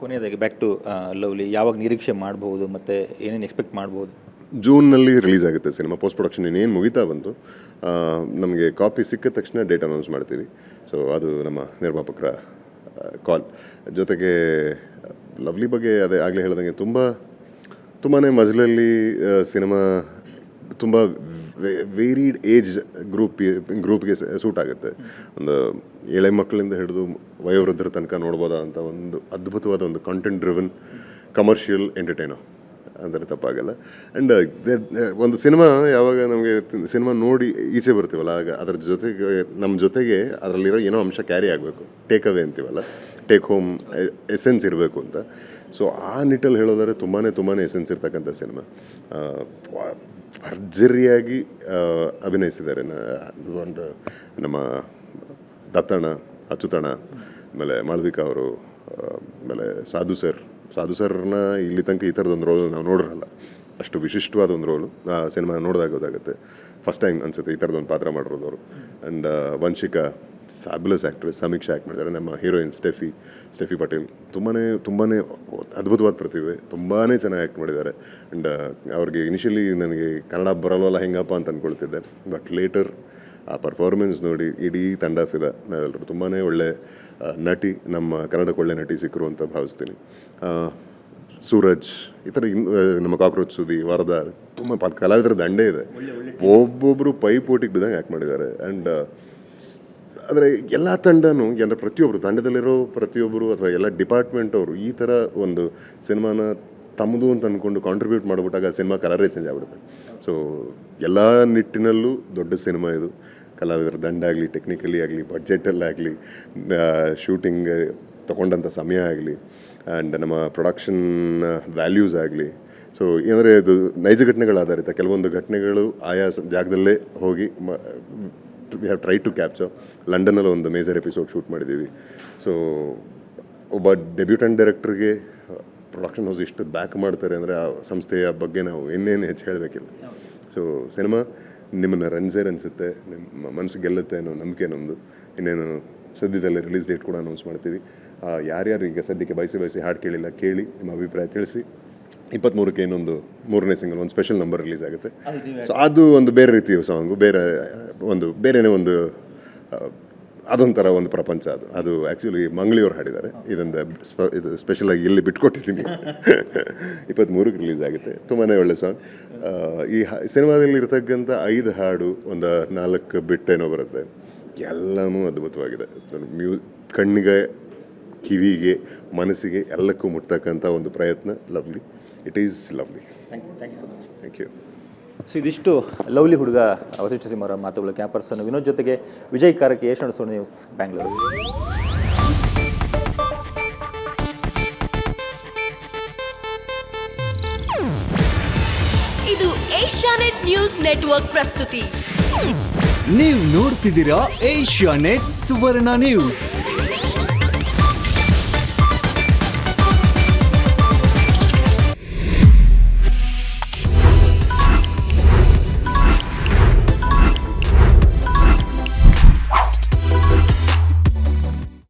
ಕೊನೆಯದಾಗಿ back to lovely, ಯಾವಾಗ ನಿರೀಕ್ಷೆ ಮಾಡ್ಬೋದು ಮತ್ತು ಏನೇನು ಎಕ್ಸ್ಪೆಕ್ಟ್ ಮಾಡ್ಬೋದು? ಜೂನ್ನಲ್ಲಿ ರಿಲೀಸ್ ಆಗುತ್ತೆ ಸಿನಿಮಾ ಪೋಸ್ಟ್ ಪ್ರೊಡಕ್ಷನ್ ಇನ್ನೇನು ಮುಗಿತಾ ಬಂತು ನಮಗೆ ಕಾಪಿ ಸಿಕ್ಕಿದ ತಕ್ಷಣ ಡೇಟ್ ಅನೌನ್ಸ್ ಮಾಡ್ತೀವಿ. ಸೊ ಅದು ನಮ್ಮ ನಿರ್ಮಾಪಕರ ಕಾಲ್ ಜೊತೆಗೆ, ಲವ್ಲಿ ಬಗ್ಗೆ ಅದೇ ಆಗಲೇ ಹೇಳ್ದಂಗೆ ತುಂಬ ತುಂಬಾ ಮಜಲಲ್ಲಿ ಸಿನಿಮಾ ತುಂಬ ವೇರಿಡ್ ಏಜ್ ಗ್ರೂಪ್ ಗ್ರೂಪ್ಗೆ ಸೂಟ್ ಆಗುತ್ತೆ. ಒಂದು ಎಳೆ ಮಕ್ಕಳಿಂದ ಹಿಡಿದು ವಯೋವೃದ್ಧರ ತನಕ ನೋಡ್ಬೋದಾ ಅಂತ ಒಂದು ಅದ್ಭುತವಾದ ಒಂದು ಕಂಟೆಂಟ್ ಡ್ರಿವನ್ ಕಮರ್ಷಿಯಲ್ ಎಂಟರ್ಟೈನರ್ ಅಂದರೆ ತಪ್ಪಾಗಲ್ಲ. ಆ್ಯಂಡ್ ಒಂದು ಸಿನಿಮಾ ಯಾವಾಗ ನಮಗೆ ಸಿನಿಮಾ ನೋಡಿ ಈಚೆ ಬರ್ತೀವಲ್ಲ, ಆಗ ಅದ್ರ ಜೊತೆಗೆ, ನಮ್ಮ ಜೊತೆಗೆ ಅದರಲ್ಲಿರೋ ಏನೋ ಅಂಶ ಕ್ಯಾರಿ ಆಗಬೇಕು. ಟೇಕ್ ಅವೇ ಅಂತೀವಲ್ಲ. ಟೇಕ್ ಹೋಮ್ ಎಸೆನ್ಸ್ ಇರಬೇಕು ಅಂತ. ಸೊ ಆ ನಿಟ್ಟಲ್ಲಿ ಹೇಳೋದಾದ್ರೆ ತುಂಬಾ ತುಂಬಾ ಎಸೆನ್ಸ್ ಇರ್ತಕ್ಕಂಥ ಸಿನಿಮಾ. ಭರ್ಜರಿಯಾಗಿ ಅಭಿನಯಿಸಿದ್ದಾರೆ. ಒಂದು ನಮ್ಮ ದತ್ತಣ ಅಚ್ಚುತಣ ಆಮೇಲೆ ಮಾಳವಿಕಾ ಅವರು ಆಮೇಲೆ ಸಾಧು ಸರ್ ಸಾಧು ಇಲ್ಲಿ ತನಕ ಈ ಥರದೊಂದು ರೋಲ್ ನಾವು ನೋಡಿರಲ್ಲ. ಅಷ್ಟು ವಿಶಿಷ್ಟವಾದ ಒಂದು ರೋಲು ಆ ಸಿನಿಮಾ ನೋಡಿದಾಗ ಗೊತ್ತಾಗುತ್ತೆ. ಫಸ್ಟ್ ಟೈಮ್ ಅನ್ಸುತ್ತೆ ಈ ಥರದೊಂದು ಪಾತ್ರ ಮಾಡಿರೋದು ಅವರು. And Vanshika fabulous actress Sameeksha act ಮಾಡಿದ್ದಾರೆ ನಮ್ಮ ಹೀರೋಯಿನ್ ಸ್ಟೆಫಿ ಸ್ಟೆಫಿ ಪಟೇಲ್. ತುಂಬಾ ತುಂಬಾ ಅದ್ಭುತವಾದ ಪ್ರತಿಭೆ. ತುಂಬಾ ಚೆನ್ನಾಗಿ ಆ್ಯಕ್ಟ್ ಮಾಡಿದ್ದಾರೆ. ಆ್ಯಂಡ್ ಅವ್ರಿಗೆ ಇನಿಷಿಯಲಿ ನನಗೆ ಕನ್ನಡ ಬರಲ್ವಲ್ಲ ಹೆಂಗಪ್ಪ ಅಂತ ಅಂದ್ಕೊಳ್ತಿದ್ದೆ ಬಟ್ ಲೇಟರ್ ಆ ಪರ್ಫಾರ್ಮೆನ್ಸ್ ನೋಡಿ ಇಡೀ ತಂಡ ಫಿದ ನಾವೆಲ್ಲರೂ ತುಂಬಾ ಒಳ್ಳೆ ನಟಿ ನಮ್ಮ ಕನ್ನಡಕ್ಕೆ ಒಳ್ಳೆ ನಟಿ ಸಿಕ್ಕರು ಅಂತ ಭಾವಿಸ್ತೀನಿ. ಸೂರಜ್ ಈ ಥರ ಇನ್ ನಮ್ಮ ಕಾಕ್ರೋಚ್ ಸುದಿ ವರದ ತುಂಬ ಪ ಕಲಾವಿದರ ದಂಡೆ ಇದೆ. ಒಬ್ಬೊಬ್ಬರು ಪೈಪೋಟಿಗೆ ಬಿದ್ದಂಗೆ ಆ್ಯಕ್ಟ್ ಮಾಡಿದ್ದಾರೆ. ಆ್ಯಂಡ್ ಆದರೆ ಎಲ್ಲ ತಂಡನು ಏನಾರ ಪ್ರತಿಯೊಬ್ಬರು ತಂಡದಲ್ಲಿರೋ ಪ್ರತಿಯೊಬ್ಬರು ಅಥವಾ ಎಲ್ಲ ಡಿಪಾರ್ಟ್ಮೆಂಟ್ ಅವರು ಈ ಥರ ಒಂದು ಸಿನಿಮಾನ ತಮ್ಮದು ಅಂತ ಅಂದ್ಕೊಂಡು ಕಾಂಟ್ರಿಬ್ಯೂಟ್ ಮಾಡಿಬಿಟ್ಟಾಗ ಸಿನಿಮಾ ಕಲರೇ ಚೇಂಜ್ ಆಗ್ಬಿಡುತ್ತೆ. ಸೊ ಎಲ್ಲ ನಿಟ್ಟಿನಲ್ಲೂ ದೊಡ್ಡ ಸಿನಿಮಾ ಇದು. ಕಲಾವಿದರ ದಂಡ ಆಗಲಿ ಟೆಕ್ನಿಕಲಿ ಆಗಲಿ ಬಡ್ಜೆಟಲ್ಲಾಗಲಿ ಶೂಟಿಂಗ್ ತಗೊಂಡಂಥ ಸಮಯ ಆಗಲಿ ಆ್ಯಂಡ್ ನಮ್ಮ ಪ್ರೊಡಕ್ಷನ್ ವ್ಯಾಲ್ಯೂಸ್ ಆಗಲಿ. ಸೊ ಏನಂದರೆ ಇದು ನೈಜ ಘಟನೆಗಳ ಆಧಾರಿತ, ಕೆಲವೊಂದು ಘಟನೆಗಳು ಆಯಾ ಜಾಗದಲ್ಲೇ ಹೋಗಿ we have try to capture ಲಂಡನಲ್ಲಿ ಒಂದು ಮೇಜರ್ ಎಪಿಸೋಡ್ ಶೂಟ್ ಮಾಡಿದ್ದೀವಿ. ಸೊ ಒಬ್ಬ ಡೆಬ್ಯೂಟೆಂಟ್ ಡೈರೆಕ್ಟರ್ಗೆ ಪ್ರೊಡಕ್ಷನ್ ಹೌಸ್ ಇಷ್ಟು ಬ್ಯಾಕ್ ಮಾಡ್ತಾರೆ ಅಂದರೆ ಆ ಸಂಸ್ಥೆಯ ಬಗ್ಗೆ ನಾವು ಇನ್ನೇನು ಹೆಚ್ಚು ಹೇಳಬೇಕಿಲ್ಲ. ಸೊ ಸಿನಿಮಾ ನಿಮ್ಮನ್ನು ರಂಜೇರ್ ಅನಿಸುತ್ತೆ ನಿಮ್ಮ ಮನಸ್ಸು ಗೆಲ್ಲುತ್ತೆ ಅನ್ನೋ ನಂಬಿಕೆ ನಮ್ಮದು ಇನ್ನೇನು ಸದ್ಯದಲ್ಲೇ ರಿಲೀಸ್ ಡೇಟ್ ಕೂಡ ಅನೌನ್ಸ್ ಮಾಡ್ತೀವಿ. ಯಾರ್ಯಾರು ಈಗ ಸದ್ಯಕ್ಕೆ ಬಯಸಿ ಬಯಸಿ ಹಾಡು ಕೇಳಿಲ್ಲ ಕೇಳಿ ನಿಮ್ಮ ಅಭಿಪ್ರಾಯ ತಿಳಿಸಿ. ಇಪ್ಪತ್ತ್ಮೂರಕ್ಕೆ ಇನ್ನೊಂದು ಮೂರನೇ ಸಿಂಗಲ್ ಒಂದು ಸ್ಪೆಷಲ್ ನಂಬರ್ ರಿಲೀಸ್ ಆಗುತ್ತೆ. ಸೊ ಅದು ಒಂದು ಬೇರೆ ರೀತಿಯ ಸಾಂಗು ಬೇರೆ ಒಂದು ಬೇರೆಯೇ ಒಂದು ಅದೊಂಥರ ಒಂದು ಪ್ರಪಂಚ ಅದು. ಅದು ಆ್ಯಕ್ಚುಲಿ ಮಂಗಳೂರು ಹಾಡಿದ್ದಾರೆ. ಇದೊಂದು ಸ್ಪ ಇದು ಸ್ಪೆಷಲಾಗಿ ಇಲ್ಲಿ ಬಿಟ್ಕೊಟ್ಟಿದ್ದೀನಿ. ಇಪ್ಪತ್ತ್ಮೂರಕ್ಕೆ ರಿಲೀಸ್ ಆಗುತ್ತೆ. ತುಂಬಾ ಒಳ್ಳೆ ಸಾಂಗ್ ಈ ಹ- ಸಿನಿಮಾದಲ್ಲಿ ಇರ್ತಕ್ಕಂಥ ಐದು ಹಾಡು ಒಂದು ನಾಲ್ಕು ಬಿಟ್ಟೇನೋ ಬರುತ್ತೆ. ಎಲ್ಲನೂ ಅದ್ಭುತವಾಗಿದೆ. ಮ್ಯೂ ಕಣ್ಣಿಗೆ ಕಿವಿಗೆ ಮನಸ್ಸಿಗೆ ಎಲ್ಲಕ್ಕೂ ಮುಟ್ತಕ್ಕಂಥ ಒಂದು ಪ್ರಯತ್ನ. Lovely it is lovely thank you thank you so ಇದಿಷ್ಟು ಲವ್ಲಿ ಹುಡುಗ ವಸಿಷ್ಠ ಸಿಂಹರ ಮಾತುಗಳು. ಕ್ಯಾಪರ್ಸನ್ ವಿನೋದ್ ಜೊತೆಗೆ ವಿಜಯ್ ಕಾರಕ್ಕೆ ಯಶ್ ನಡೆಸೋಣ ನ್ಯೂಸ್ ಬ್ಯಾಂಗ್ಳೂರು. ಇದು ಏಷ್ಯಾನೆಟ್ ನ್ಯೂಸ್ ನೆಟ್ವರ್ಕ್ ಪ್ರಸ್ತುತಿ. ನೀವು ನೋಡ್ತಿದ್ದೀರಾ ಏಷ್ಯಾನೆಟ್ ಸುವರ್ಣ ನ್ಯೂಸ್.